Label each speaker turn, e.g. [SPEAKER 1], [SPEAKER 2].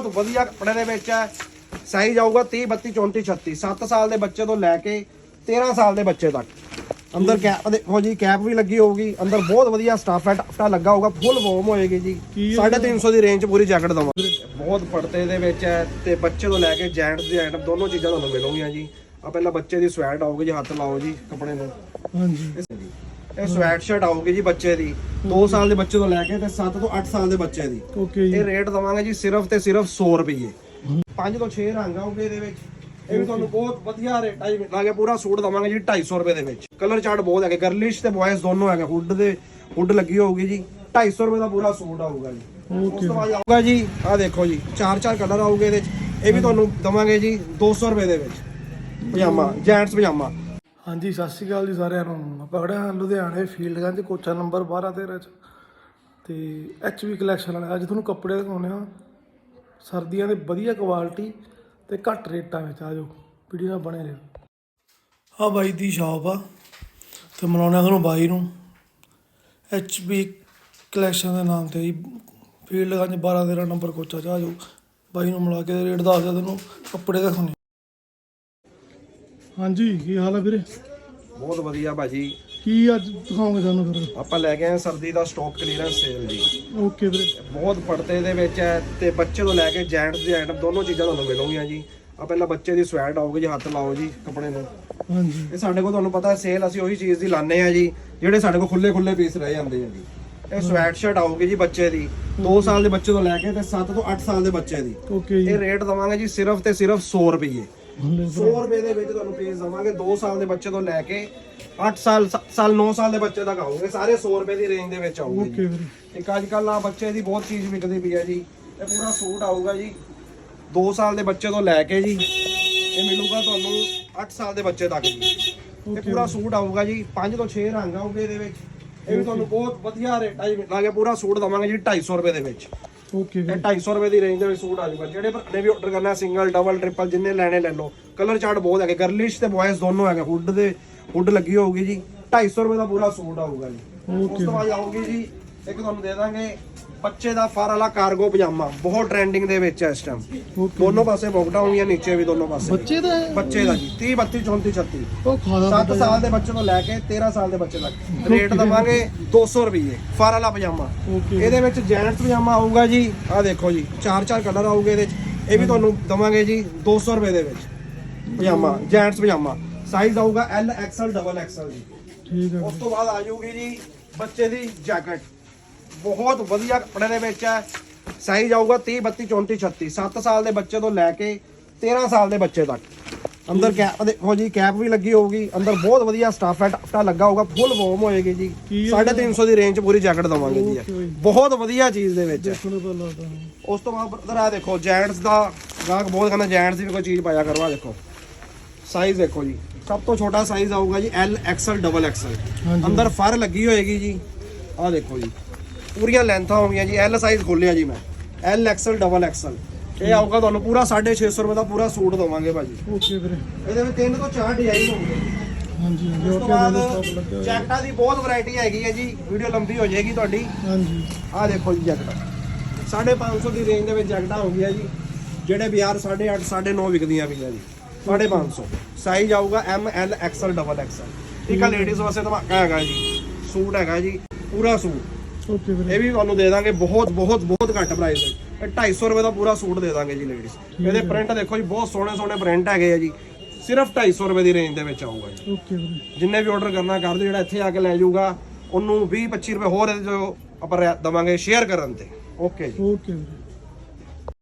[SPEAKER 1] ਬਹੁਤ ਵਧੀਆ ਕੱਪੜੇ ਦੇ ਵਿੱਚ ਹੈ। ਸਾਈਜ਼ ਆਊਗਾ 30 32 34 36 7 ਸਾਲ ਦੇ ਬੱਚੇ ਤੋਂ ਲੈ ਕੇ 13 ਸਾਲ ਦੇ ਬੱਚੇ ਤੱਕ। ਅੰਦਰ ਕੈਪ ਦੇਖੋ ਜੀ ਕੈਪ ਵੀ ਲੱਗੀ ਹੋਊਗੀ। ਅੰਦਰ ਬਹੁਤ ਵਧੀਆ ਸਟਾਫ ਹੈ ਟਫਟਾ ਲੱਗਾ ਹੋਊਗਾ ਫੁੱਲ ਵੋਮ ਹੋਏਗੀ ਜੀ।
[SPEAKER 2] ਕੀ ਹੈ
[SPEAKER 1] 350 ਦੀ ਰੇਂਜ ਪੂਰੀ ਜੈਕਟ ਦਵਾਂਗੇ ਬਹੁਤ ਪੜਤੇ ਦੇ ਵਿੱਚ ਹੈ ਤੇ ਬੱਚੇ ਤੋਂ ਲੈ ਕੇ ਜੈਂਟਸ ਦੀ ਆਈਟਮ ਦੋਨੋਂ ਚੀਜ਼ਾਂ ਤੁਹਾਨੂੰ ਮਿਲੂਗੀਆਂ ਜੀ। ਆ ਪਹਿਲਾਂ ਬੱਚੇ ਦੀ ਸਵੈਟ ਆਊਗੀ ਜੀ ਹੱਥ ਲਾਓ ਜੀ ਕੱਪੜੇ ਨੂੰ।
[SPEAKER 2] ਹਾਂਜੀ।
[SPEAKER 1] ਇਹ ਸਵੈਟ ਸ਼ਰਟ ਆਊਗੀ ਜੀ ਬੱਚੇ ਦੀ। 2 ਸਾਲ ਦੇ ਬੱਚੇ ਤੋਂ ਲੈ ਕੇ ਤੇ 7 ਤੋਂ 8 ਸਾਲ ਦੇ ਬੱਚੇ ਦੀ।
[SPEAKER 2] ਓਕੇ ਜੀ।
[SPEAKER 1] ਇਹ ਰੇਟ ਦਵਾਂਗੇ ਜੀ ਸਿਰਫ ਤੇ ਸਿਰਫ 100 ਰੁਪਏ 5 ਤੋਂ 6 ਰੰਗ ਆਉਗੇ ਇਹਦੇ ਵਿੱਚ। ਇਹ ਵੀ ਤੁਹਾਨੂੰ ਬਹੁਤ ਵਧੀਆ ਰੇਟਾਂ 'ਚ ਮਿਲਾਂਗੇ ਪੂਰਾ ਸੂਟ ਦਵਾਂਗੇ ਜੀ 250 ਰੁਪਏ ਦੇ ਵਿੱਚ। ਕਲਰ ਚਾਰਟ ਬਹੁਤ ਹੈਗੇ ਗਰਲਿਸ਼ ਤੇ ਬॉयਜ਼ ਦੋਨੋਂ ਹੈਗੇ ਹੁੱਡ ਦੇ ਹੁੱਡ ਲੱਗੀ ਹੋਊਗੀ ਜੀ। 250 ਰੁਪਏ ਦਾ ਪੂਰਾ ਸੂਟ ਆਊਗਾ ਜੀ। ਉਸ ਤੋਂ ਬਾਅਦ ਆਊਗਾ ਜੀ ਆਹ ਦੇਖੋ ਜੀ ਚਾਰ ਚਾਰ ਕਲਰ ਆਊਗੇ ਇਹਦੇ 'ਚ। ਇਹ ਵੀ ਤੁਹਾਨੂੰ ਦਵਾਂਗੇ ਜੀ 200 ਰੁਪਏ ਦੇ ਵਿੱਚ। ਪਜਾਮਾ ਜੈਂਟਸ ਪਜਾਮਾ।
[SPEAKER 2] ਹਾਂਜੀ, ਸਤਿ ਸ਼੍ਰੀ ਅਕਾਲ ਜੀ ਸਾਰਿਆਂ ਨੂੰ। ਆਪਾਂ ਖੜੇ ਹਾਂ ਲੁਧਿਆਣੇ ਫੀਲਡਗੰਜ ਕੋਚਾ ਨੰਬਰ 12 13 ਚ। ਤੇ ਐਚਵੀ ਕਲੈਕਸ਼ਨ ਵਾਲੇ, ਅੱਜ ਤੁਹਾਨੂੰ ਕੱਪੜੇ ਦਿਖਾਉਂਦੇ ਆ ਸਰਦੀਆਂ ਦੇ ਵਧੀਆ ਕੁਆਲਿਟੀ ਤੇ ਘੱਟ ਰੇਟਾਂ ਵਿੱਚ, ਆ ਜਾਓ ਵੀਡੀਓ ਨਾਲ ਬਣੇ ਰਹੋ। ਆ ਬਾਈ ਦੀ ਸ਼ਾਪ ਆ, ਤੇ ਮਿਲਾਉਂਦੇ ਆ ਤੁਹਾਨੂੰ ਬਾਈ ਨੂੰ। ਐਚਬੀ ਕਲੈਕਸ਼ਨ ਦੇ ਨਾਮ ਤੇ ਜੀ ਫੀਲਡਗੰਜ 12 13 ਨੰਬਰ ਕੋਚਾ ਚ, ਆ ਜਾਓ। ਬਾਈ ਨੂੰ ਮਿਲਾ ਕੇ ਰੇਟ ਦੱਸ ਦਿਆ ਤੁਹਾਨੂੰ ਕੱਪੜੇ ਦਿਖਾਉਂਦੇ ਹਾਂਜੀ ਕੀ ਹਾਲ ਹੈ ਵੀਰੇ?
[SPEAKER 1] ਬਹੁਤ ਵਧੀਆ ਭਾਜੀ।
[SPEAKER 2] ਕੀ ਅੱਜ ਦਿਖਾਓਗੇ ਸਾਨੂੰ ਫਿਰ?
[SPEAKER 1] ਆਪਾਂ ਲੈ ਕੇ ਆਏ ਹਾਂ ਸਰਦੀ ਦਾ ਸਟਾਕ ਕਲੀਅਰੈਂਸ ਸੇਲ ਜੀ।
[SPEAKER 2] ਓਕੇ ਵੀਰੇ।
[SPEAKER 1] ਬਹੁਤ ਪੜਤੇ ਦੇ ਵਿੱਚ ਹੈ ਤੇ ਬੱਚੇ ਤੋਂ ਲੈ ਕੇ ਜੈਂਟਸ ਦੀ ਆਈਟਮ ਦੋਨੋਂ ਚੀਜ਼ਾਂ ਤੁਹਾਨੂੰ ਮਿਲੂਗੀਆਂ ਜੀ। ਆ ਪਹਿਲਾਂ ਬੱਚੇ ਦੀ ਸਵੈਟ ਆਊਗੀ ਜੀ ਹੱਥ ਲਾਓ ਜੀ ਕੱਪੜੇ ਨੂੰ।
[SPEAKER 2] ਹਾਂਜੀ।
[SPEAKER 1] ਇਹ ਸਾਡੇ ਕੋਲ ਤੁਹਾਨੂੰ ਪਤਾ ਸੇਲ ਅਸੀਂ ਉਹੀ ਚੀਜ਼ ਦੀ ਲਾਣੇ ਆ ਜੀ ਜਿਹੜੇ ਸਾਡੇ ਕੋਲ ਖੁੱਲੇ ਖੁੱਲੇ ਪੀਸ ਰਹਿ ਜਾਂਦੇ ਆ ਜੀ। ਇਹ ਸਵੈਟ ਸ਼ਰਟ ਆਊਗੀ ਜੀ ਬੱਚੇ ਦੀ। 2 ਸਾਲ ਦੇ ਬੱਚੇ ਤੋਂ ਲੈ ਕੇ ਤੇ 7 ਤੋਂ 8 ਸਾਲ ਦੇ ਬੱਚੇ ਦੀ।
[SPEAKER 2] ਓਕੇ ਜੀ।
[SPEAKER 1] ਇਹ ਰੇਟ ਦਵਾਂਗੇ ਜੀ ਸਿਰਫ ਤੇ ਸਿਰਫ 100 ਰੁਪਏ 100 ਰੁਪਏ ਦੇ ਵਿੱਚ ਤੁਹਾਨੂੰ ਪੀਸ ਦਵਾਂਗੇ 2 ਸਾਲ ਦੇ ਬੱਚੇ ਤੋਂ ਲੈ ਕੇ 8 ਸਾਲ ਸਾਲ 9 ਸਾਲ ਦੇ ਬੱਚੇ ਤੱਕ ਆਉਗੇ ਸਾਰੇ 100 ਰੁਪਏ ਦੀ ਰੇਂਜ ਦੇ ਵਿੱਚ ਆਉਗੇ
[SPEAKER 2] ਓਕੇ ਵੀਰੇ।
[SPEAKER 1] ਇੱਕ ਅੱਜ ਕੱਲ ਆ ਬੱਚੇ ਦੀ ਬਹੁਤ ਚੀਜ਼ ਵਿਕਦੀ ਪਈ ਹੈ ਜੀ ਇਹ ਪੂਰਾ ਸੂਟ ਆਊਗਾ ਜੀ 2 ਸਾਲ ਦੇ ਬੱਚੇ ਤੋਂ ਲੈ ਕੇ ਜੀ ਇਹ ਮਿਲੂਗਾ ਤੁਹਾਨੂੰ 8 ਸਾਲ ਦੇ ਬੱਚੇ ਤੱਕ ਜੀ। ਇਹ ਪੂਰਾ ਸੂਟ ਆਊਗਾ ਜੀ 5 ਤੋਂ 6 ਰੰਗ ਆਉਗੇ ਇਹਦੇ ਵਿੱਚ ਇਹ ਵੀ ਤੁਹਾਨੂੰ ਬਹੁਤ ਵਧੀਆ ਰੇਟਾਂ 'ਚ ਮਿਲਾਂਗੇ ਪੂਰਾ ਸੂਟ ਦਵਾਂਗੇ ਜੀ 250 ਰੁਪਏ ਦੇ ਵਿੱਚ।
[SPEAKER 2] ਓਕੇ
[SPEAKER 1] ਇਹ
[SPEAKER 2] ਵੀਰੇ
[SPEAKER 1] 250 ਰੁਪਏ ਦੀ ਰੇਂਜ ਦੇ ਵਿੱਚ ਸੂਟ ਆ ਜਾਊਗਾ ਜਿਹੜੇ ਭਰਾ ਨੇ ਵੀ ਆਰਡਰ ਕਰਨਾ ਸਿੰਗਲ ਡਬਲ ਟ੍ਰਿਪਲ ਜਿੰਨੇ ਲੈਣੇ ਲੈ ਲਓ। ਕਲਰ ਚਾਰਟ ਬਹੁਤ ਹੈਗੇ ਗਰਲਿਸ਼ ਤੇ ਬॉयਜ਼ ਦੋਨੋਂ ਹੈਗੇ। ਹੁੱਡ ਦੇ ਹੁੱਡ ਲੱਗੀ ਹੋਊਗੀ ਜੀ। 250 ਰੁਪਏ ਦਾ ਪੂਰਾ ਸੂਟ ਆਊਗਾ ਜੀ। ਉਸ ਤੋਂ ਬਾਅਦ ਆਊਗੀ ਜੀ ਇੱਕ ਤੁਹਾਨੂੰ ਦੇ ਦਾਂਗੇ ਬੱਚੇ ਦਾ ਫਰ ਵਾਲਾ ਕਾਰਗੋ ਪਜਾਮਾ ਬਹੁਤ ਟ੍ਰੈਂਡਿੰਗ ਦੇ ਵਿੱਚ ਹੈ ਇਸ ਟਾਈਮ ਦੋਨੋਂ ਪਾਸੇ ਪੌਕਟਾਂ ਹੋਣਗੀਆਂ ਨੀਚੇ ਵੀ ਦੋਨੋਂ ਪਾਸੇ।
[SPEAKER 2] ਬੱਚੇ ਦਾ ਹੈ?
[SPEAKER 1] ਬੱਚੇ ਦਾ ਜੀ 30 32 34 36
[SPEAKER 2] ਉਹ ਖਾਦਾ
[SPEAKER 1] 7 ਸਾਲ ਦੇ ਬੱਚੇ ਤੋਂ ਲੈ ਕੇ 13 ਸਾਲ ਦੇ ਬੱਚੇ ਤੱਕ। ਰੇਟ ਦਵਾਂਗੇ 200 ਰੁਪਏ ਫਰ ਵਾਲਾ ਪਜਾਮਾ। ਇਹਦੇ ਵਿੱਚ ਜੈਂਟਸ ਪਜਾਮਾ ਆਊਗਾ ਜੀ ਆਹ ਦੇਖੋ ਜੀ ਚਾਰ ਚਾਰ ਕਲਰ ਆਊਗੇ ਇਹਦੇ ਵਿੱਚ। ਇਹ ਵੀ ਤੁਹਾਨੂੰ ਦਵਾਂਗੇ ਜੀ 200 ਰੁਪਏ ਦੇ ਵਿੱਚ। ਪਜਾਮਾ ਜੈਂਟਸ ਪਜਾਮਾ। ਸਾਈਜ਼ ਆਊਗਾ ਐਲ ਐਕਸਲ ਡਬਲ ਐਕਸਲ ਜੀ।
[SPEAKER 2] ਠੀਕ ਹੈ
[SPEAKER 1] ਉਸ ਤੋਂ ਬਾਅਦ ਆ ਜਾਊਗੀ ਜੀ ਬੱਚੇ ਦੀ ਜੈਕਟ ਬਹੁਤ ਵਧੀਆ ਕੱਪੜੇ ਦੇ ਵਿੱਚ ਹੈ। ਸਾਈਜ਼ ਆਊਗਾ 30 32 34 36 7 ਸਾਲ ਦੇ ਬੱਚੇ ਤੋਂ ਲੈ ਕੇ 13 ਸਾਲ ਦੇ ਬੱਚੇ ਤੱਕ। ਅੰਦਰ ਕੈਪ ਦੇਖੋ ਜੀ ਕੈਪ ਵੀ ਲੱਗੀ ਹੋਊਗੀ। ਅੰਦਰ ਬਹੁਤ ਵਧੀਆ ਸਟਾਫ ਹੈ ਟਫਟਾ ਲੱਗਾ ਹੋਊਗਾ ਫੁੱਲ ਵੋਮ ਹੋਏਗੀ ਜੀ।
[SPEAKER 2] ਕੀ ਹੈ
[SPEAKER 1] 350 ਦੀ ਰੇਂਜ 'ਚ ਪੂਰੀ ਜੈਕਟ ਦਵਾਂਗੇ ਜੀ। ਬਹੁਤ ਵਧੀਆ ਚੀਜ਼ ਦੇ ਵਿੱਚ। ਉਸ ਤੋਂ ਬਾਅਦ ਬਰਦਰ ਆ ਦੇਖੋ ਜੈਂਟਸ ਦਾ ਗਾਹਕ ਬਹੁਤ ਕਹਿੰਦਾ ਜੈਂਟਸ ਦੀ ਵੀ ਕੋਈ ਚੀਜ਼ ਪਾਇਆ ਕਰੋ ਆ ਦੇਖੋ। ਸਾਈਜ਼ ਦੇਖੋ ਜੀ। ਸਭ ਤੋਂ ਛੋਟਾ ਸਾਈਜ਼ ਆਊਗਾ ਜੀ ਐਲ ਐਕਸਲ ਡਬਲ ਐਕਸਲ। ਅੰਦਰ ਫਰ ਲੱਗੀ ਹੋਏਗੀ ਜੀ। ਆ ਦੇਖੋ ਜੀ। ਪੂਰੀਆਂ ਲੈਂਥਾਂ ਹੋਣਗੀਆਂ ਜੀ ਐਲ ਸਾਈਜ਼ ਖੋਲਿਆ ਜੀ ਮੈਂ। ਐਲ ਐਕਸਲ ਡਬਲ ਐਕਸਲ ਇਹ ਆਊਗਾ ਤੁਹਾਨੂੰ ਪੂਰਾ 650 ਰੁਪਏ ਦਾ ਪੂਰਾ ਸੂਟ ਦਵਾਂਗੇ ਭਾਜੀ।
[SPEAKER 2] ਓਕੇ ਵੀਰੇ।
[SPEAKER 1] ਇਹਦੇ ਵਿੱਚ ਤਿੰਨ ਤੋਂ ਚਾਰ ਡਿਜ਼ਾਈਨ ਹੋਣਗੇ।
[SPEAKER 2] ਹਾਂਜੀ
[SPEAKER 1] ਉਸ
[SPEAKER 2] ਜੋ
[SPEAKER 1] ਤੋਂ ਬਾਅਦ। ਜੈਕਟਾਂ ਦੀ ਬਹੁਤ ਵੈਰਾਈਟੀ ਹੈਗੀ ਹੈ ਜੀ। ਵੀਡੀਓ ਲੰਬੀ ਹੋ ਜਾਏਗੀ ਤੁਹਾਡੀ।
[SPEAKER 2] ਹਾਂਜੀ।
[SPEAKER 1] ਆਹ ਦੇਖੋ ਜੀ ਜੈਕਟਾਂ। 550 ਦੀ ਰੇਂਜ ਦੇ ਵਿੱਚ ਜੈਕਟਾਂ ਹੋ ਗਈਆਂ ਜੀ। ਜਿਹੜੇ ਬਾਜ਼ਾਰ 8.5 9.5 ਵਿਕਦੀਆਂ ਪਈਆਂ ਜੀ। 550 ਸਾਈਜ਼ ਆਊਗਾ M L XL double XL ਠੀਕ ਆ ਲੇਡੀਜ਼ ਵਾਸਤੇ ਧਮਾਕਾ ਹੈਗਾ ਜੀ। ਸੂਟ ਹੈਗਾ ਜੀ। ਪੂਰਾ ਸੂਟ।
[SPEAKER 2] ਓਕੇ ਵੀਰੇ।
[SPEAKER 1] ਇਹ ਵੀ ਤੁਹਾਨੂੰ ਦੇ ਦਾਂਗੇ ਬਹੁਤ ਬਹੁਤ ਬਹੁਤ ਘੱਟ ਪ੍ਰਾਈਸ ਹੈ ਇਹ 250 ਰੁਪਏ ਦਾ ਪੂਰਾ ਸੂਟ ਦੇ ਦਾਂਗੇ ਜੀ ਲੇਡੀਜ਼ ਇਹਦੇ ਪ੍ਰਿੰਟ ਦੇਖੋ ਜੀ ਬਹੁਤ ਸੋਹਣੇ ਸੋਹਣੇ ਪ੍ਰਿੰਟ ਹੈਗੇ ਆ ਜੀ। ਸਿਰਫ 250 ਰੁਪਏ ਦੀ ਰੇਂਜ ਦੇ ਵਿੱਚ ਆਊਗਾ ਜੀ।
[SPEAKER 2] ਓਕੇ ਵੀਰੇ।
[SPEAKER 1] ਜਿੰਨੇ ਵੀ ਆਰਡਰ ਕਰਨਾ ਕਰ ਦਿਓ ਜਿਹੜਾ ਇੱਥੇ ਆ ਕੇ ਲੈ ਜਾਊਗਾ ਉਹਨੂੰ 20 25 ਰੁਪਏ ਹੋਰ ਇਹਦੇ ਜੋ ਆਪਾਂ ਦੇਵਾਂਗੇ ਸ਼ੇਅਰ ਕਰਨ ਤੇ। ਓਕੇ ਜੀ।
[SPEAKER 2] ਓਕੇ ਵੀਰੇ।